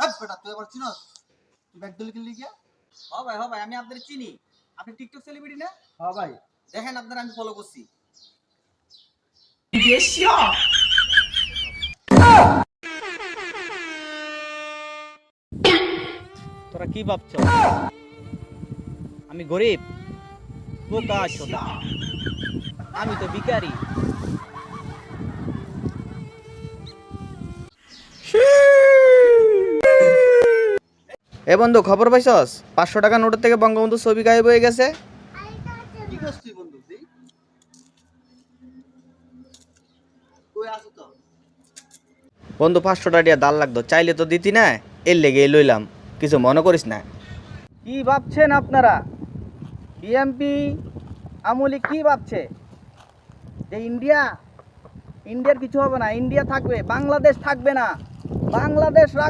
হাট বেটা তুই আবার চিনস? তুই ব্যাগ দলি কিনলি গিয়া? হ ভাই হ ভাই আমি আপনাদের চিনি। আপনি টিকটক সেলিব্রিটি না? হ্যাঁ ভাই। দেখেন আপনারা আমি ফলো করছি। তোরা কি ভাবছ আমি গরিব? বোকা আমি তো ভিখারি। এ বন্ধু খবর পাইছস? পাঁচশো টাকা নোটের থেকে বঙ্গবন্ধু ছবি গায়েব হয়ে গেছে। বন্ধু পাঁচশো টাকা দাল লাগতো চাইলে তো দিতি না এর লেগে লইলাম। কিছু মনে করিস না। কি ভাবছেন আপনারা? বিএমপি আমলি কি ভাবছে? যে ইন্ডিয়া ইন্ডিয়ার কিছু হবে না ইন্ডিয়া থাকবে বাংলাদেশ থাকবে না। বাংলাদেশ রাখব না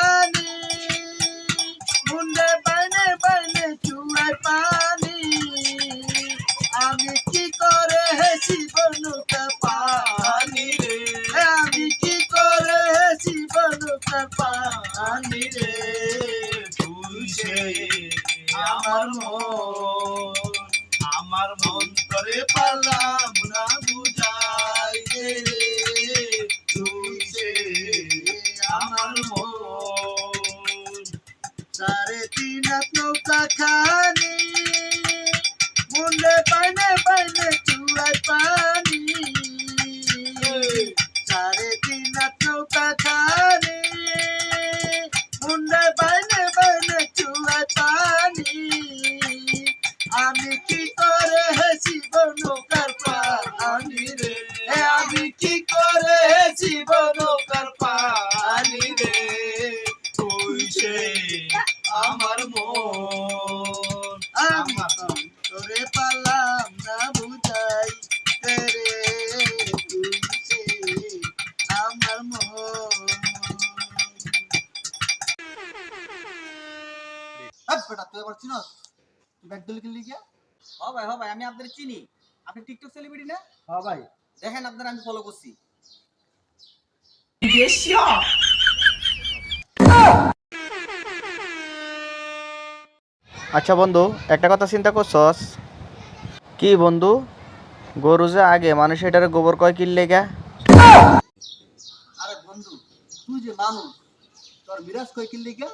জীবনকে পানি আমি কি করে জীবনকে পানি রে? সে আমার মন আমার মন করে পারলাম না বুঝাই রে। তুই আমার মন সাড়ে তিন নৌকা মুন্ডে বেটা তুই আবার চিনস? তুই ব্যাগ দলি কিনলি গিয়া? হ ভাই হ ভাই আমি আপনাদের চিনি। আপনি টিকটক সেলিব্রিটি না? হ্যাঁ ভাই। দেখেন আপনারা আমি ফলো করছি। আচ্ছা বন্ধু একটা কথা চিন্তা করছস? কি বন্ধু? গরু যে আগে মানুষ এটারে গোবর কয় কিনলে গা? আরে বন্ধু তুই যে মানুষ তোর মিরাজ কই কিনলি গিয়া